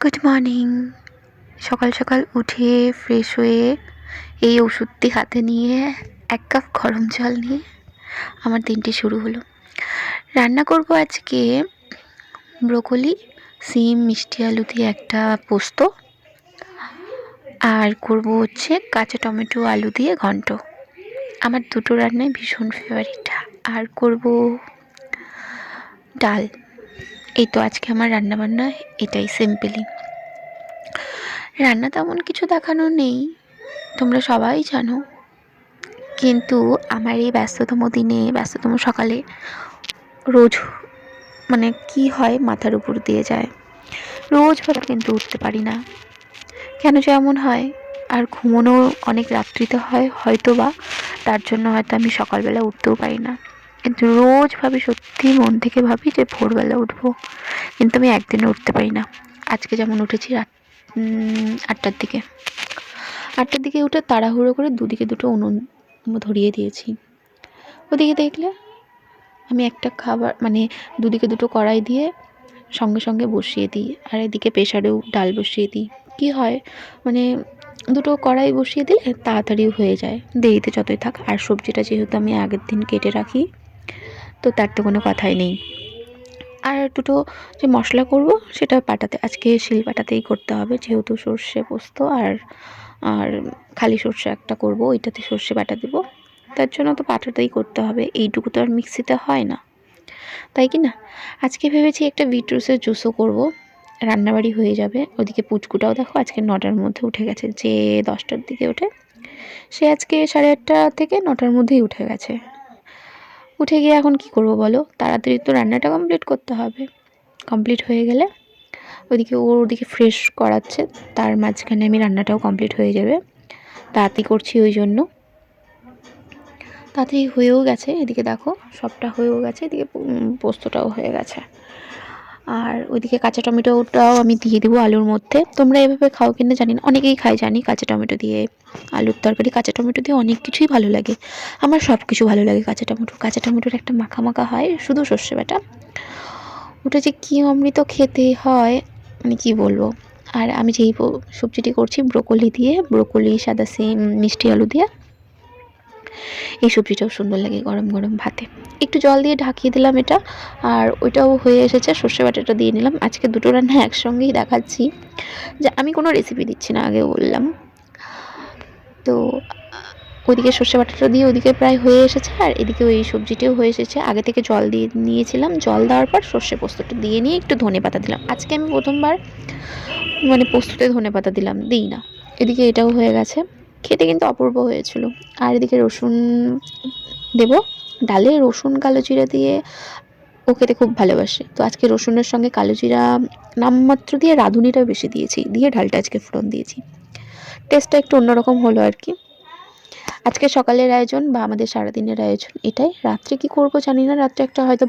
Good morning সকাল সকাল উঠে ফ্রেশ হয়ে এই ওষুধটি হাতে নিয়ে এক কাপ গরম জল নিয়ে আমার দিনটি শুরু হলো। রান্না করব আজকে ব্রোকলি, সিম, মিষ্টি আলু দিয়ে একটা পোস্ত আর করব হচ্ছে কাঁচা টমেটো আলু দিয়ে ঘন্ট। আমার দুটো রান্নাই ভীষণ ফেভারিট আর করব ডাল। এই তো আজকে আমার রান্নাবান্না এটাই সিম্পলি রান্না তেমন কিছু দেখানো নেই, তোমরা সবাই জানো। কিন্তু আমার এই ব্যস্ততম দিনে, ব্যস্ততম সকালে রোজ মানে কি হয় মাথার উপর দিয়ে যায়। রোজ ভাবে কিন্তু উঠতে পারি না। কেন যে এমন হয়? আর ঘুমোনো অনেক রাত্রিতে হয় হয়তো বা তার জন্য হয়তো আমি সকালবেলা উঠতেও পারি না। কিন্তু রোজ ভাবি, সত্যি মন থেকে ভাবি যে ভোরবেলা উঠবো। কিন্তু আমি একদিনও উঠতে পারি না। আজকে যেমন উঠেছি রাত আটটার দিকে। আটটার দিকে উঠে তাড়াহুড়ো করে দুদিকে দুটো উনুন ধরিয়ে দিয়েছি। ওদিকে দেখলে আমি একটা খাবার মানে দুদিকে দুটো কড়াই দিয়ে সঙ্গে সঙ্গে বসিয়ে দিই। আর এদিকে প্রেশারেও ডাল বসিয়ে দিই। কি হয় মানে দুটো কড়াই বসিয়ে দিলে তাড়াতাড়ি হয়ে যায়। দেরিতে যতই থাক, আর সবজিটা যেহেতু আমি আগের দিন কেটে রাখি তো তার তো কোনো কথাই নেই। আর দুটো যে মশলা করব, সেটা পাটাতে, আজকে শিল পাটাতেই করতে হবে। যেহেতু সর্ষে পোস্ত আর আর খালি সর্ষে একটা করব, ওইটাতে সর্ষে বাটা দেবো। তার জন্য তো পাটাতেই করতে হবে। এইটুকু তো আর মিক্সিতে হয় না। তাই কি না? আজকে ভেবেছি একটা বিটরুসের জুসও করব। রান্নাবাড়ি হয়ে যাবে। ওদিকে পুচকুটাও দেখো আজকে নটার মধ্যে উঠে গেছে, যে দশটার দিকে ওঠে। সে আজকে সাড়ে আটটা থেকে নটার মধ্যেই উঠে গেছে। উঠে গিয়ে এখন কি করব বলো? তাড়াতাড়ি তো রান্নাটা কমপ্লিট করতে হবে। কমপ্লিট হয়ে গেলে ওদিকে ওর ওদিকে ফ্রেশ করাচ্ছে, তার মাঝখানে আমি রান্নাটাও কমপ্লিট হয়ে যাবে। তাড়াতাড়ি করছি ওই জন্য। তাড়াতাড়ি হয়েও গেছে, এদিকে দেখো সবটা হয়েও গেছে, এদিকে পোস্তটাও হয়ে গেছে। আর ওইদিকে কাঁচা টমেটোটাও আমি দিয়ে দেবো আলুর মধ্যে। তোমরা এভাবে খাও কিনা জানি না। অনেকেই খাই জানি কাঁচা টমেটো দিয়ে, আলুর তরকারি। কাঁচা টমেটো দিয়ে অনেক কিছুই ভালো লাগে। আমার সব কিছু ভালো লাগে কাঁচা টমেটো। কাঁচা টমেটোর একটা মাখা মাখা হয়, শুধু সর্ষে বাটা। ওটা যে কী অমৃত খেতে হয় মানে কী বলব? আর আমি যেই সবজিটি করছি, ব্রোকলি দিয়ে, ব্রোকলি, সাদা সিম, মিষ্টি আলু দিয়ে। এই সবজিটাও সুন্দর লাগে গরম গরম ভাতে। একটু জল দিয়ে ঢাকিয়ে দিলাম এটা, আর ওইটাও হয়ে এসেছে, সর্ষে বাটাটা দিয়ে নিলাম। আজকে দুটো রান্না একসঙ্গেই দেখাচ্ছি। যে আমি কোনো রেসিপি দিচ্ছি না আগে বললাম। তো, ওইদিকে সর্ষে বাটাটা দিয়ে ওদিকে প্রায় হয়ে এসেছে, আর এদিকে ওই সবজিটিও হয়ে এসেছে। আগে থেকে জল দিয়ে নিয়েছিলাম, জল দেওয়ার পর সর্ষে পোস্তটা দিয়ে নিয়ে একটু ধনে পাতা দিলাম। আজকে আমি প্রথমবার মানে পোস্ততে ধনে পাতা দিলাম, দিই না। এদিকে এটাও হয়ে গেছে। খেতে কিন্তু অপূর্ব হয়েছিল। আর এদিকে রসুন দেব। ডালে রসুন, কালো জিরা দিয়ে ও খেতে খুব ভালোবাসে। তো আজকে রসুনের সঙ্গে কালো জিরা নামমাত্র দিয়ে রাঁধুনিটাও বেশি দিয়েছি। দিয়ে ডালটা আজকে ফোড়ন দিয়েছি। টেস্টটা একটু অন্যরকম হলো আর কি। আজকে সকালের আয়োজন বা আমাদের সারাদিনের আয়োজন এটাই। রাত্রে কি করব জানি না। রাত্রে একটা হয়তো